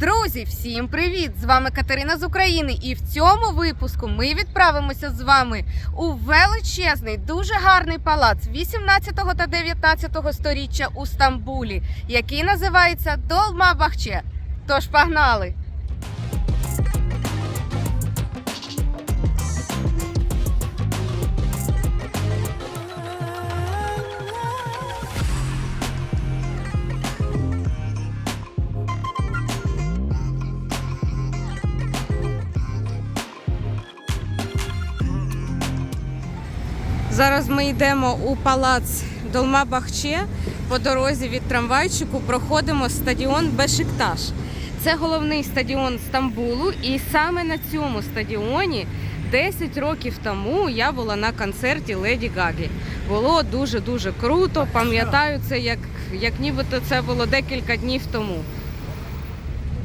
Друзі, всім привіт! З вами Катерина з України, і в цьому випуску ми відправимося з вами у величезний, дуже гарний палац 18 та 19 сторіччя у Стамбулі, який називається Долма Бахче. Тож погнали! Зараз ми йдемо у палац Долма Бахче. По дорозі від трамвайчику проходимо стадіон Бешикташ. Це головний стадіон Стамбулу, і саме на цьому стадіоні 10 років тому я була на концерті Леді Гагі. Було дуже дуже круто. Пам'ятаю це, як, як нібито це було декілька днів тому.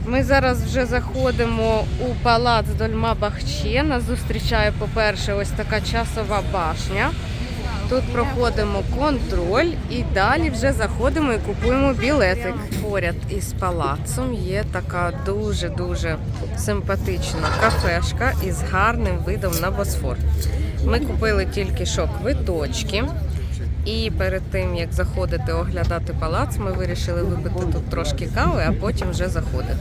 Ми зараз вже заходимо у палац Дольма Бахче. Нас зустрічає, по-перше, ось така часова башня. Тут проходимо контроль і далі вже заходимо і купуємо білетик. Поряд із палацом є така дуже-дуже симпатична кафешка із гарним видом на Босфор. Ми купили тільки що квиточки. І перед тим як заходити оглядати палац, ми вирішили випити тут трошки кави, а потім вже заходити.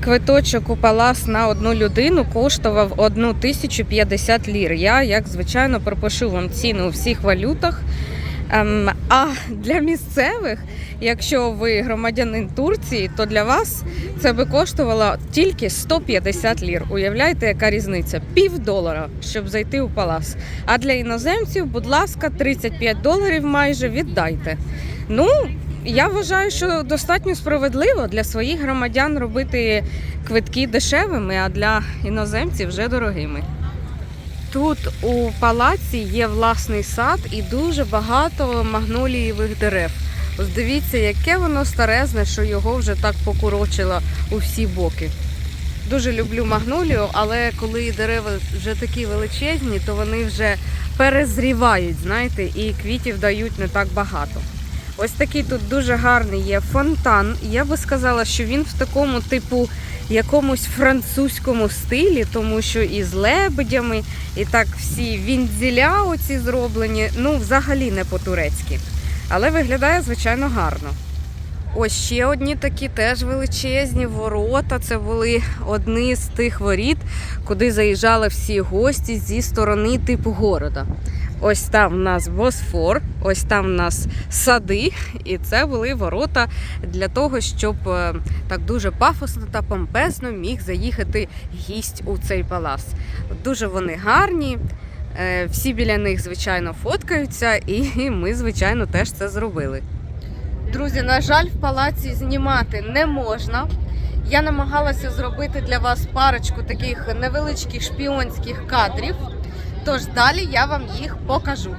Квиточок у палац на одну людину коштував 1050 лір. Я, як звичайно, пропишу вам ціни у всіх валютах. Ем, а для місцевих, якщо ви громадянин Турції, то для вас це би коштувало тільки 150 лір. Уявляєте, яка різниця? Пів долара, щоб зайти у палац. А для іноземців, будь ласка, 35 доларів майже віддайте. Ну, я вважаю, що достатньо справедливо для своїх громадян робити квитки дешевими, а для іноземців вже дорогими. Тут у палаці є власний сад і дуже багато магнолієвих дерев. Ось дивіться, яке воно старезне, що його вже так покурочило у всі боки. Дуже люблю магнолію, але коли дерева вже такі величезні, то вони вже перезрівають, знаєте, і квітів дають не так багато. Ось такий тут дуже гарний є фонтан. Я би сказала, що він в такому типу якомусь французькому стилі, тому що і з лебедями, і так всі вінзіля оці зроблені, ну взагалі не по-турецьки. Але виглядає, звичайно, гарно. Ось ще одні такі теж величезні ворота. Це були одні з тих воріт, куди заїжджали всі гості зі сторони типу города. Ось там в нас Босфор, ось там в нас сади, і це були ворота для того, щоб е, так дуже пафосно та помпезно міг заїхати гість у цей палац. Дуже вони гарні. е, Всі біля них, звичайно, фоткаються, і ми, звичайно, теж це зробили. Друзі, на жаль, в палаці знімати не можна. Я намагалася зробити для вас парочку таких невеличких шпіонських кадрів. Тож далі я вам їх покажу.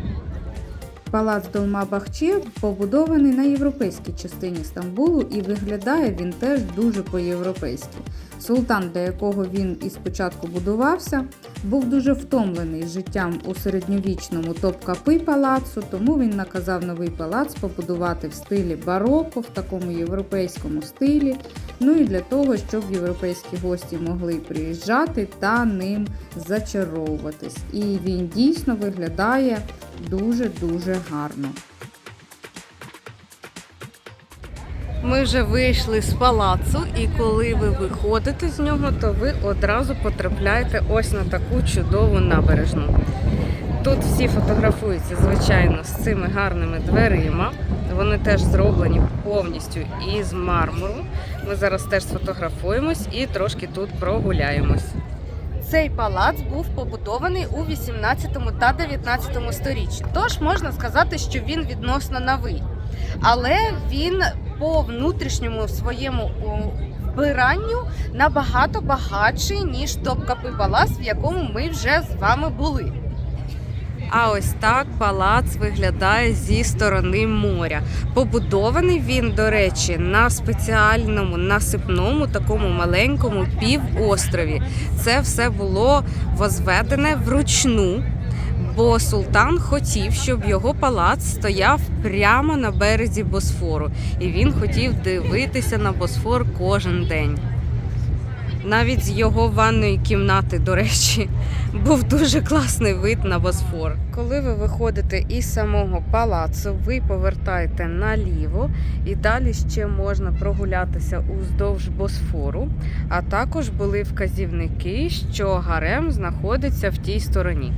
Палац Долма Бахче побудований на європейській частині Стамбулу і виглядає він теж дуже по-європейськи. Султан, для якого він і спочатку будувався, був дуже втомлений життям у середньовічному топ-капи палацу, тому він наказав новий палац побудувати в стилі бароко, в такому європейському стилі. Ну і для того, щоб європейські гості могли приїжджати та ним зачаровуватись. І він дійсно виглядає дуже-дуже гарно. Ми вже вийшли з палацу, і коли ви виходите з нього, то ви одразу потрапляєте ось на таку чудову набережну. Тут всі фотографуються, звичайно, з цими гарними дверима. Вони теж зроблені повністю із мармуру. Ми зараз теж сфотографуємось і трошки тут прогуляємось. Цей палац був побудований у 18 та 19 сторіччі. Тож можна сказати, що він відносно новий. Але він по внутрішньому своєму вбиранню набагато багатший, ніж Топкапи палац, в якому ми вже з вами були. А ось так палац виглядає зі сторони моря. Побудований він, до речі, на спеціальному насипному такому маленькому півострові. Це все було возведене вручну. Бо султан хотів, щоб його палац стояв прямо на березі Босфору, і він хотів дивитися на Босфор кожен день. Навіть з його ванної кімнати, до речі, був дуже класний вид на Босфор. Коли ви виходите із самого палацу, ви повертаєте наліво і далі ще можна прогулятися уздовж Босфору. А також були вказівники, що гарем знаходиться в тій стороні.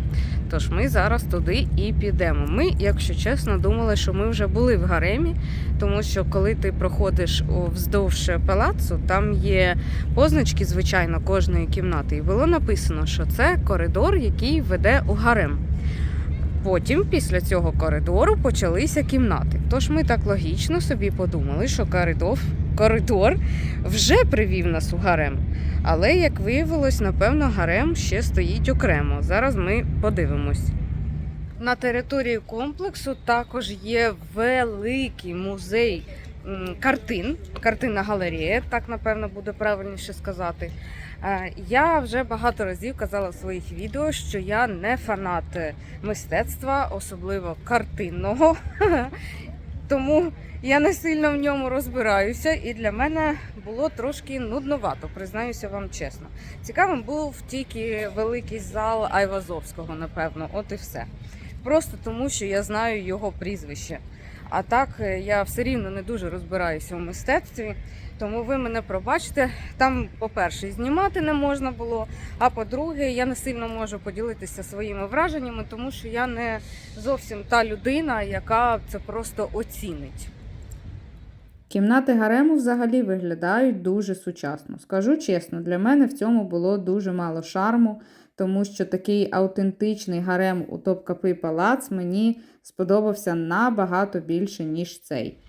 Тож ми зараз туди і підемо. Ми, якщо чесно, думали, що ми вже були в гаремі, тому що коли ти проходиш вздовж палацу, там є позначки, звичайно, кожної кімнати. І було написано, що це коридор, який веде у гарем. Потім, після цього коридору, почалися кімнати. Тож ми так логічно собі подумали, що коридор, коридор вже привів нас у гарем. Але, як виявилось, напевно, гарем ще стоїть окремо. Зараз ми подивимось. На території комплексу також є великий музей картин, картинна галерея, так напевно буде правильніше сказати. Е, Я вже багато разів казала в своїх відео, що я не фанат мистецтва, особливо картинного. Тому я не сильно в ньому розбираюся, і для мене було трошки нудновато, признаюся вам чесно. Цікавим був тільки великий зал Айвазовського, напевно, от і все. Просто тому, що я знаю його прізвище. А так е, я все рівно не дуже розбираюся в мистецтві, тому ви мене пробачите. Там, по-перше, знімати не можна було. А по-друге, я не сильно можу поділитися своїми враженнями, тому що я не зовсім та людина, яка це просто оцінить. Кімнати гарему взагалі виглядають дуже сучасно. Скажу чесно, для мене в цьому було дуже мало шарму, тому що такий автентичний гарем у Топкапи Палац мені сподобався набагато більше, ніж цей.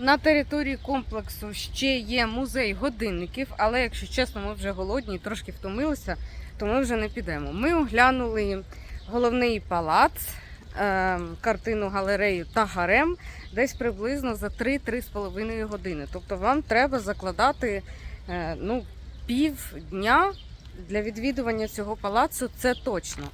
На території комплексу ще є музей годинників, але якщо чесно, ми вже голодні трошки втомилися, то ми вже не підемо. Ми оглянули головний палац, ем, картину галерею та гарем десь приблизно за 3-3,5 години. Тобто вам треба закладати е, ну, пів дня для відвідування цього палацу, це точно.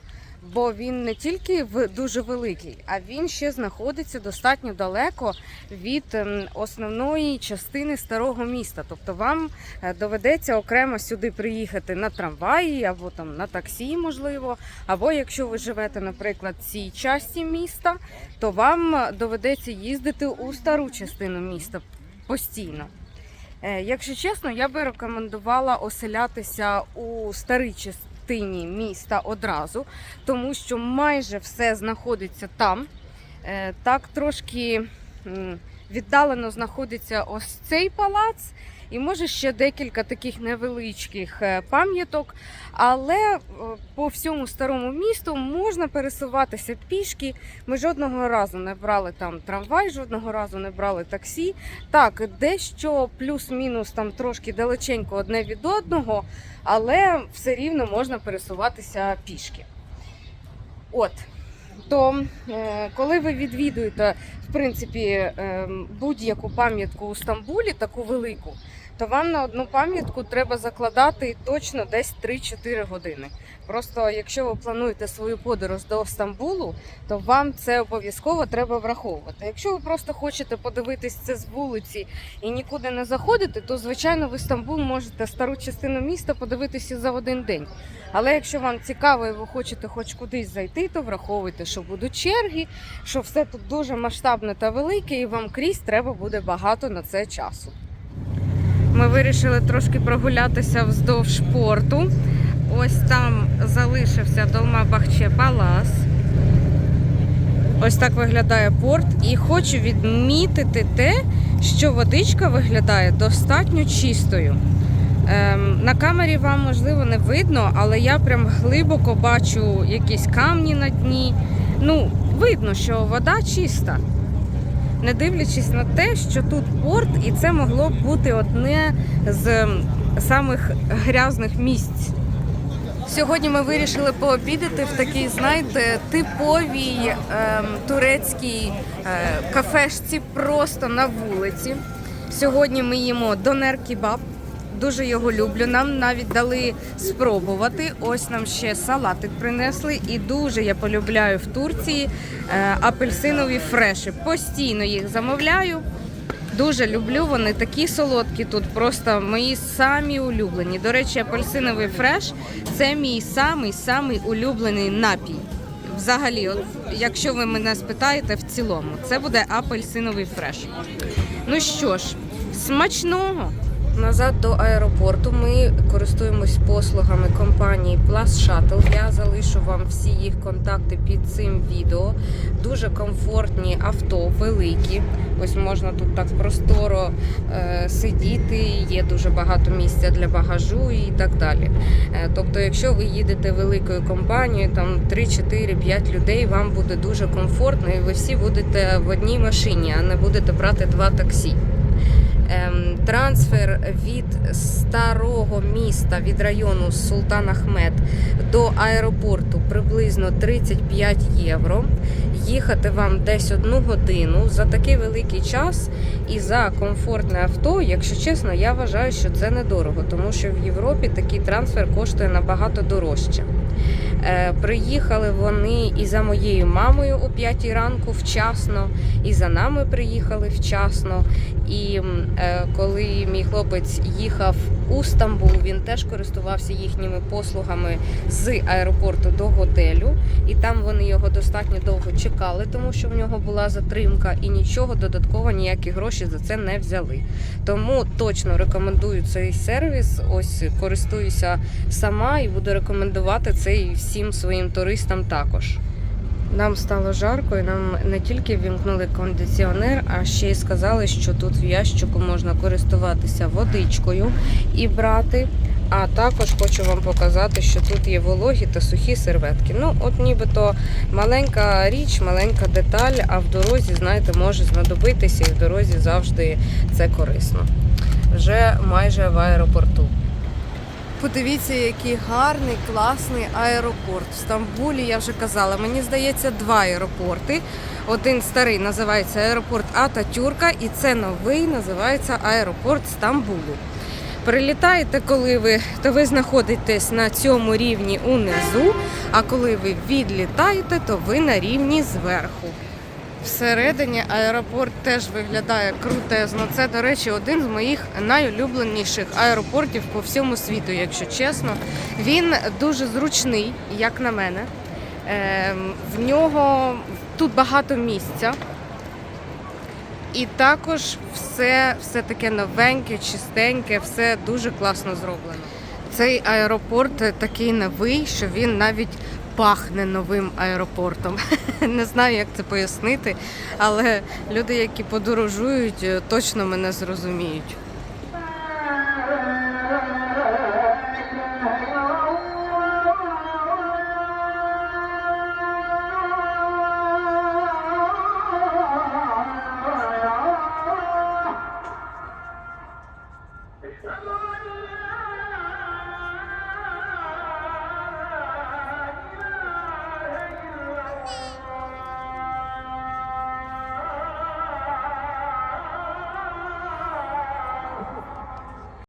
Бо він не тільки в- дуже великий, а він ще знаходиться достатньо далеко від ем, основної частини старого міста. Тобто вам е, доведеться окремо сюди приїхати на трамваї або там на таксі, можливо. Або якщо ви живете, наприклад, в цій часті міста, то вам е, доведеться їздити у стару частину міста постійно. Е, Якщо чесно, я би рекомендувала оселятися у старій частині міста одразу, тому що майже все знаходиться там. Е, Так трошки віддалено знаходиться ось цей палац, і може ще декілька таких невеличких е, пам'яток. Але е, по всьому старому місту можна пересуватися пішки. Ми жодного разу не брали там трамвай, жодного разу не брали таксі. Так, дещо плюс-мінус там трошки далеченько одне від одного, але все рівно можна пересуватися пішки. От. То е, коли ви відвідуєте в принципі е, будь-яку пам'ятку у Стамбулі, таку велику, то вам на одну пам'ятку треба закладати точно десь 3-4 години. Просто якщо ви плануєте свою подорож до Стамбулу, то вам це обов'язково треба враховувати. Якщо ви просто хочете подивитись це з вулиці і нікуди не заходити, то звичайно ви Стамбул можете стару частину міста подивитися за один день. Але якщо вам цікаво і ви хочете хоч кудись зайти, то враховуйте, що будуть черги, що все тут дуже масштабне та велике, і вам крізь треба буде багато на це часу. Ми вирішили трошки прогулятися вздовж порту. Ось там залишився Долма-Бахче Палас. Ось так виглядає порт. І хочу відмітити те, що водичка виглядає достатньо чистою. Ем, на камері вам можливо не видно, але я прям глибоко бачу якісь камні на дні. Ну, видно, що вода чиста. Не дивлячись на те, що тут порт, і це могло б бути одне з самих грязних місць. Сьогодні ми вирішили пообідати в такій, знаєте, типовій ем, турецькій е, кафешці просто на вулиці. Сьогодні ми їмо донер кебаб. Дуже його люблю. Нам навіть дали спробувати. Ось нам ще салатик принесли. І дуже я полюбляю в Турції е, апельсинові фреші. Постійно їх замовляю. Дуже люблю. Вони такі солодкі тут, просто мої самі улюблені. До речі, апельсиновий фреш це мій самий самий улюблений напій. Взагалі, от, якщо ви мене спитаєте в цілому, це буде апельсиновий фреш. Ну що ж, смачного! Назад до аеропорту ми користуємось послугами компанії Plus Shuttle. Я залишу вам всі їх контакти під цим відео. Дуже комфортні авто, великі. Ось можна тут так просторо е, сидіти, є дуже багато місця для багажу і так далі. Е, тобто, якщо ви їдете великою компанією, там 3, 4, 5 людей, вам буде дуже комфортно, і ви всі будете в одній машині, а не будете брати два таксі. Ем, Трансфер від старого міста від району Султан Ахмед до аеропорту приблизно 35 євро. Їхати вам десь одну годину за такий великий час і за комфортне авто, якщо чесно, я вважаю, що це недорого, тому що в Європі такий трансфер коштує набагато дорожче. Е, приїхали вони і за моєю мамою о 5 ранку вчасно, і за нами приїхали вчасно. І е, коли мій хлопець їхав у Стамбул, він теж користувався їхніми послугами з аеропорту до готелю, і там вони його достатньо довго чекали, тому що в нього була затримка, і нічого додатково, ніякі гроші за це не взяли. Тому точно рекомендую цей сервіс. Ось користуюся сама і буду рекомендувати це і всім своїм туристам також. Нам стало жарко, і нам не тільки вімкнули кондиціонер, а ще й сказали, що тут в ящику можна користуватися водичкою і брати. А також хочу вам показати, що тут є вологі та сухі серветки. Ну, от нібито маленька річ, маленька деталь, а в дорозі, знаєте, може знадобитися, і в дорозі завжди це корисно. Вже майже в аеропорту. Подивіться, який гарний, класний аеропорт. В Стамбулі я вже казала, мені здається, два аеропорти. Один старий називається аеропорт Ататюрка, і це новий називається аеропорт Стамбулу. Прилітаєте, коли ви, то ви знаходитесь на цьому рівні унизу, а коли ви відлітаєте, то ви на рівні зверху. Всередині аеропорт теж виглядає крутезно. Це, до речі, один з моїх найулюбленіших аеропортів по всьому світу, якщо чесно. Він дуже зручний, як на мене. Ем, В нього тут багато місця. І також все, все таке новеньке, чистеньке, все дуже класно зроблено. Цей аеропорт такий новий, що він навіть пахне новим аеропортом. Не знаю, як це пояснити, але люди, які подорожують, е, точно мене зрозуміють.